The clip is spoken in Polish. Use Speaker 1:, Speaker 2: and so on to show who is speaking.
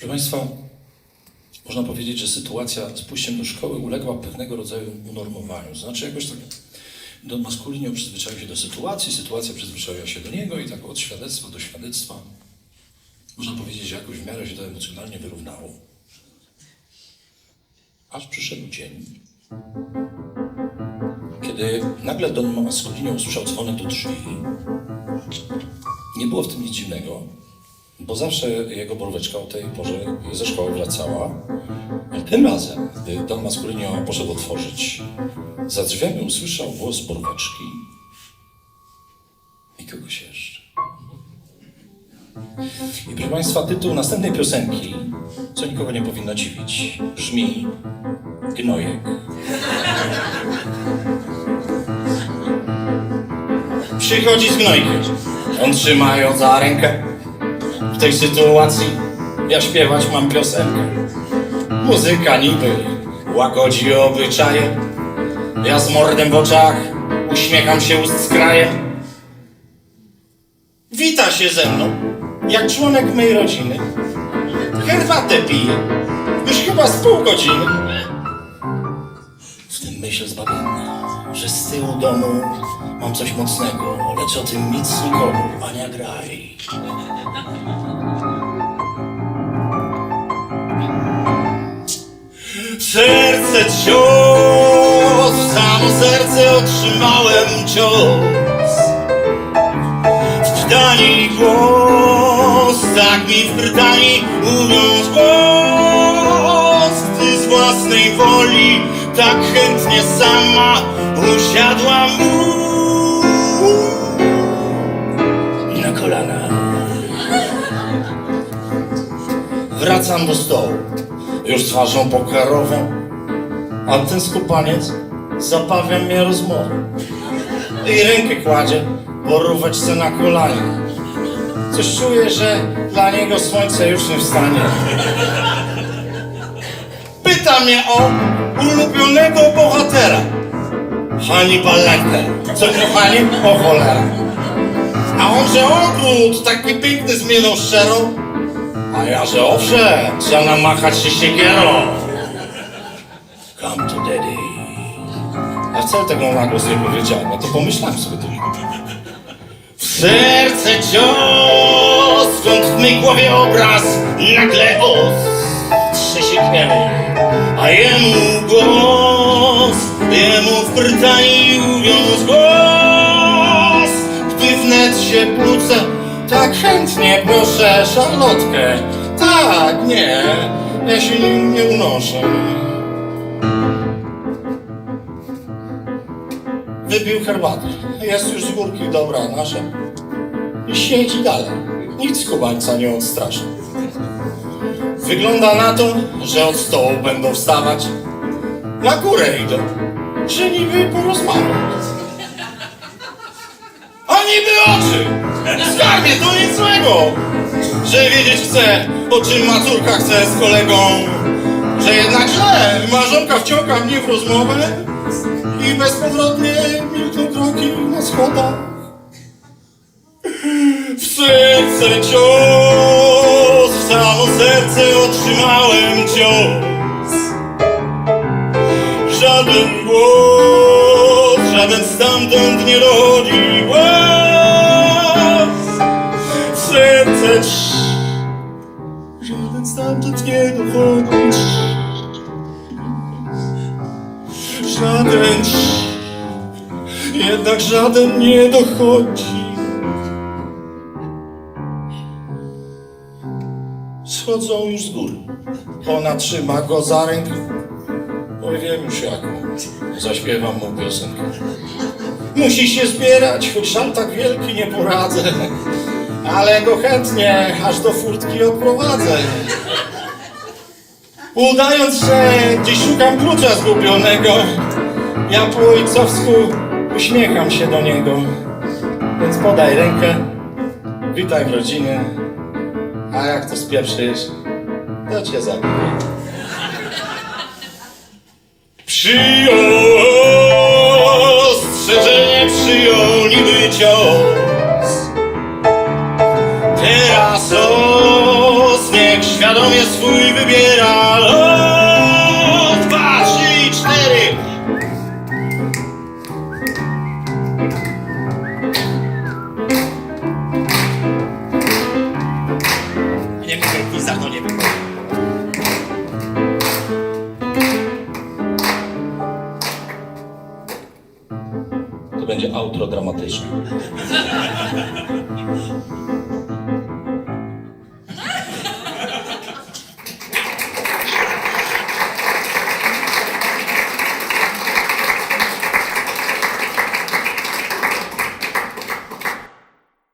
Speaker 1: Proszę Państwa, można powiedzieć, że sytuacja z pójściem do szkoły uległa pewnego rodzaju unormowaniu. Znaczy jakoś tak Don Maskulinio przyzwyczaił się do sytuacji, sytuacja przyzwyczaiła się do niego i tak od świadectwa do świadectwa można powiedzieć, że jakoś w miarę się to emocjonalnie wyrównało. Aż przyszedł dzień, kiedy nagle Don Maskulinio usłyszał dzwonek do drzwi. Nie było w tym nic dziwnego, bo zawsze jego borweczka o tej porze ze szkoły wracała. Tym razem, gdy Don Maskulinio poszedł otworzyć, za drzwiami usłyszał głos borweczki i kogoś jeszcze. I proszę Państwa, tytuł następnej piosenki, co nikogo nie powinno dziwić, brzmi Gnojek. Przychodzi z gnojkiem. On trzyma ją za rękę. W tej sytuacji ja śpiewać mam piosenkę. Muzyka niby łagodzi obyczaje. Ja z mordem w oczach uśmiecham się ust z krajem. Wita się ze mną, jak członek mej rodziny. Herbatę pije, już chyba z pół godziny. W tym myśl zbawienna, że z tyłu domu mam coś mocnego, lecz o tym nic nikomu, Ania graj. Serce cios, w samo serce otrzymałem cios. Wdani głos, tak mi w brtani mówiąc głos. Ty z własnej woli, tak chętnie sama usiadła mu na kolana. Wracam do stołu, już twarzą pokarową, a ten skupaniec zapawia mnie rozmową. I rękę kładzie boróweczce na kolanie. Coś czuję, że dla niego słońce już nie wstanie. Pyta mnie o ulubionego bohatera. Hannibal Lecter. Co kochani? O cholera. A on, że ogród taki piękny z miną szczerą. A ja, że owszem, trzeba namachać się siekierą. Come to daddy. Ja wcale tego na głos nie powiedziałem, no to pomyślałem sobie tylko. W serce cios, skąd w mej głowie obraz nagle ostrze się gniewem, a jemu głos, jemu w brtani uwiąz głos, gdy wnet się płuce, tak chętnie proszę szarlotkę, tak, nie, ja się nim nie unoszę. Wypił herbatę. Jest już z górki dobra nasza. I siedzi dalej. Nic kubańca nie odstraszy. Wygląda na to, że od stołu będą wstawać. Na górę idą, że niby porozmawiać. Skarbie, to nic złego! Że wiedzieć chce, o czym Mazurka chce z kolegą. Że jednak źle, marzonka wciąga mnie w rozmowę i bezpowrotnie milkną kroki na schodach. W serce cios, w samo serce otrzymałem cios. Żaden głos, żaden stamtąd nie dochodzi dochodzi. Żaden, jednak żaden nie dochodzi. Schodzą już z góry. Ona trzyma go za rękę. Oj, wiem już jaką. Zaśpiewam mu piosenkę. Musi się zbierać, choć tak wielki nie poradzę. Ale go chętnie aż do furtki odprowadzę. Udając, że gdzieś szukam klucza zgubionego, ja po ojcowsku uśmiecham się do niego. Więc podaj rękę, witaj w rodzinie, a jak to spieprzysz, to cię zabiję. Przyjął przyjął niby cios. Teraz os, niech świadom jest będzie outro dramatyczne.